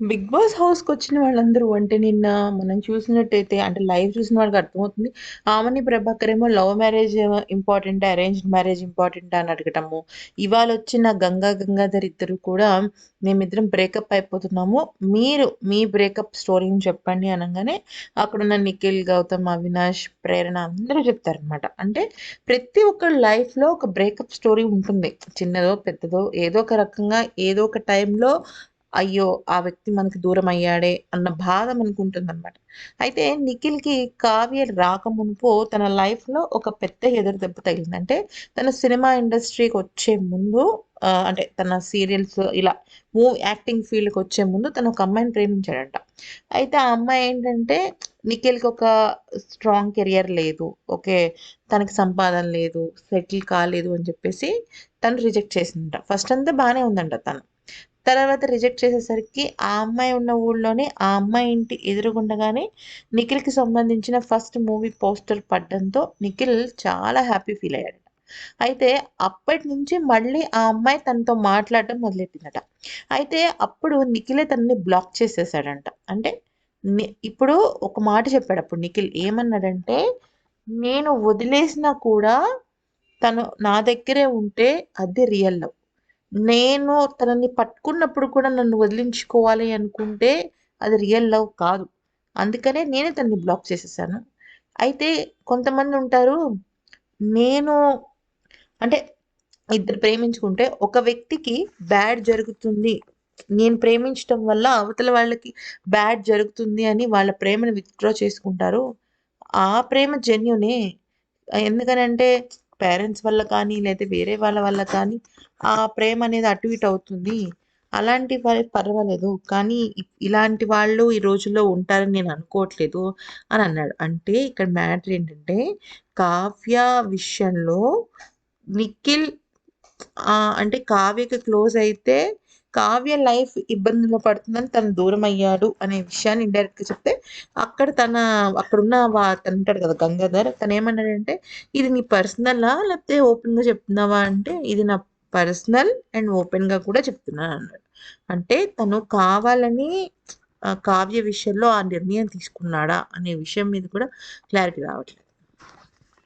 Big boss హౌస్‌కి వచ్చిన వాళ్ళందరూ అంటే నిన్న మనం చూసినట్టయితే అంటే లైవ్ చూసిన వాళ్ళకి అర్థమవుతుంది. ఆమెని ప్రభాకర్ ఏమో love marriage important arranged marriage important అని అడగటము. ఇవాళొచ్చిన గంగా గంగాధర్ ఇద్దరు కూడా మేమిద్దరం బ్రేకప్ అయిపోతున్నాము. మీరు మీ బ్రేకప్ స్టోరీని చెప్పండి అనగానే అక్కడున్న నిఖిల్, గౌతమ్, అవినాష్, ప్రేరణ అందరూ చెప్తారనమాట. అంటే ప్రతి ఒక్క లైఫ్‌లో ఒక బ్రేకప్ స్టోరీ ఉంటుంది. చిన్నదో, పెద్దదో ఏదో ఒక రకంగా ఏదో ఒక టైంలో అయ్యో! ఆ వ్యక్తి మనకి దూరమయ్యాడే అన్న బాధ మనకుంటుందనమాట. అయితే నిఖిల్‌కి కావ్య రాకమునుపు తన లైఫ్‌లో ఒక పెద్ద ఎదురు దెబ్బ తగిలింది. అంటే తన సినిమా ఇండస్ట్రీకొచ్చే ముందు అంటే తన సీరియల్స్ ఇలా మూవీ యాక్టింగ్ ఫీల్డ్‌కొచ్చే ముందు తను ఒక అమ్మాయిని ప్రేమించాడంట. అయితే ఆ అమ్మాయి ఏంటంటే నిఖిల్‌కి ఒక స్ట్రాంగ్ కెరియర్ లేదు. ఓకే. తనకి సంపాదన లేదు. సెటిల్ కాలేదు అని చెప్పేసి తను రిజెక్ట్ చేసిందంట. ఫస్ట్ అంతా బాగానే ఉందంట తను. తర్వాత రిజెక్ట్ చేసేసరికి ఆ అమ్మాయి ఉన్న ఊళ్ళోనే ఆ అమ్మాయి ఇంటి ఎదురుగుండగానే నిఖిల్‌కి సంబంధించిన ఫస్ట్ మూవీ పోస్టర్ పడ్డంతో నిఖిల్ చాలా హ్యాపీ ఫీల్ అయ్యాడట. అయితే అప్పటి నుంచి మళ్ళీ ఆ అమ్మాయి తనతో మాట్లాడడం మొదలెట్టిందట. అయితే అప్పుడు నిఖిలే తనని బ్లాక్ చేసేసాడంట. అంటే ని ఇప్పుడు ఒక మాట చెప్పాడు అప్పుడు నిఖిల్ ఏమన్నాడంటే, "నేను వదిలేసినా కూడా తను నా దగ్గరే ఉంటే అది రియల్ లవ్. నేను తనని పట్టుకున్నప్పుడు కూడా నన్ను వదిలించుకోవాలి అనుకుంటే అది రియల్ లవ్ కాదు. అందుకనే నేనే తనని బ్లాక్ చేసేసాను. అయితే కొంతమంది ఉంటారు నేను అంటే ఇద్దరు ప్రేమించుకుంటే ఒక వ్యక్తికి బ్యాడ్ జరుగుతుంది. నేను ప్రేమించటం వల్ల అవతల వాళ్ళకి బ్యాడ్ జరుగుతుంది అని వాళ్ళ ప్రేమను విత్‌డ్రా చేసుకుంటారు. ఆ ప్రేమ జెన్యునే ఎందుకనంటే పేరెంట్స్ వల్ల కానీ, లేదా వేరే వాళ్ళ వల్ల కానీ ఆ ప్రేమ అనేది అటు ఇటు అవుతుంది. అలాంటి వారి పర్వాలేదు. కానీ ఇలాంటి వాళ్ళు ఈ రోజుల్లో ఉంటారని నేను అనుకోవట్లేదు అని అన్నాడు. అంటే ఇక్కడ మ్యాటర్ ఏంటంటే కావ్య విషయంలో నిఖిల్ అంటే కావ్యకి క్లోజ్ అయితే కావ్య లైఫ్ ఇబ్బందులు పడుతుందని తను దూరం అయ్యాడు అనే విషయాన్ని ఇండైరెక్ట్‌గా చెప్తే అక్కడ తన అక్కడున్న వా తనుంటాడు కదా! గంగాధర్ తనేమన్నాడంటే, "ఇది నీ పర్సనలా? లేకపోతే ఓపెన్‌గా చెప్తున్నావా?" అంటే, "ఇది నా పర్సనల్ అండ్ ఓపెన్‌గా కూడా చెప్తున్నాను" అన్నాడు. అంటే తను కావాలని కావ్య విషయంలో ఆ నిర్ణయం తీసుకున్నాడా అనే విషయం మీద కూడా క్లారిటీ రావట్లేదు.